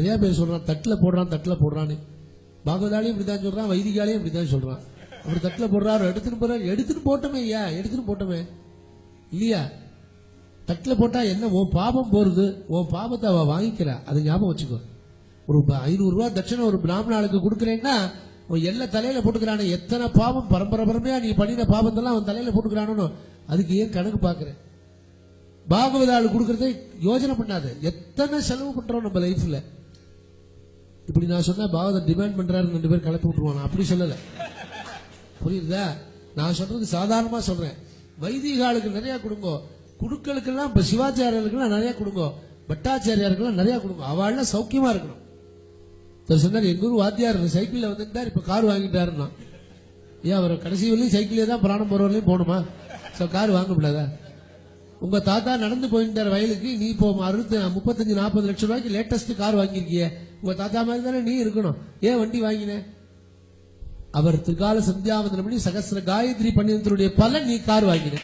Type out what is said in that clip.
நிறைய பேர் சொல்றான் தட்டில் போடுறான் தட்டில் போடுறான்னு. பாகவதாலையும் இப்படிதான் சொல்றான் வைதிகாலையும் இப்படிதான் சொல்றான். அப்படி தட்டில் போடுறாரு எடுத்துட்டு போறாரு. எடுத்துட்டு போட்டோமே ஐயா எடுத்துட்டு போட்டோமே. இல்லையா? தட்டில் போட்டா என்ன உன் பாபம் போறது உன் பாபத்தை அவ வாங்கிக்கிறா. அதை ஞாபகம் வச்சுக்கோ. ஒரு ப- ஐநூறு தட்சணை ஒரு பிராமண ஆளுக்கு கொடுக்குறேன்னா அவன் எல்லா தலையில போட்டுக்கிறானே. எத்தனை பாவம் பரம்பரை பரம்பரையா நீ பண்ணின பாவத்தெல்லாம் அவன் தலையில போட்டுக்கிறானோ அதுக்கு ஏன் கணக்கு பாக்குறேன் பாகவத ஆளு யோஜனை யோசனை எத்தனை செலவு பண்றோம் நம்ம லைஃப்ல இப்படி நான் சொன்னா பாகவத டிமாண்ட் பண்றாரு ரெண்டு பேர் கலப்பி விட்டுருவான் அப்படி சொல்லல. புரியுதா? நான் சொல்றது சாதாரணமா சொல்றேன். வைதிக ஆளுக்கு நிறைய கொடுங்க. குடுக்களுக்கெல்லாம் இப்ப சிவாச்சாரியர்களுக்கெல்லாம் நிறைய கொடுங்க. பட்டாச்சாரியாருக்கெல்லாம் நிறைய கொடுங்க. அவள்லாம் சௌக்கியமா இருக்கணும். சொன்னார் எங்க ஊர் வாத்தியார் சைக்கிள்ல வந்துட்டார் இப்ப கார் வாங்கிட்டாருன்னா. ஏன் அவர் கடைசி வரையும் சைக்கிளே தான் பிராணம் போகிற வரையும் போகணுமா? சோ கார் வாங்க முடியாத உங்க தாத்தா நடந்து போயிட்டார் வயலுக்கு நீ இப்போ அறுபத்தி முப்பத்தஞ்சு நாற்பது லட்சம் ரூபாய்க்கு லேட்டஸ்ட் கார் வாங்கியிருக்கிய. உங்க தாத்தா மாதிரி தானே நீ இருக்கணும். ஏன் வண்டி வாங்கின? அவர் திருகால சந்தியாவந்தனம் பண்ணி சகசிர காயத்ரி பண்ணியதனுடைய பலன் நீ கார் வாங்கின.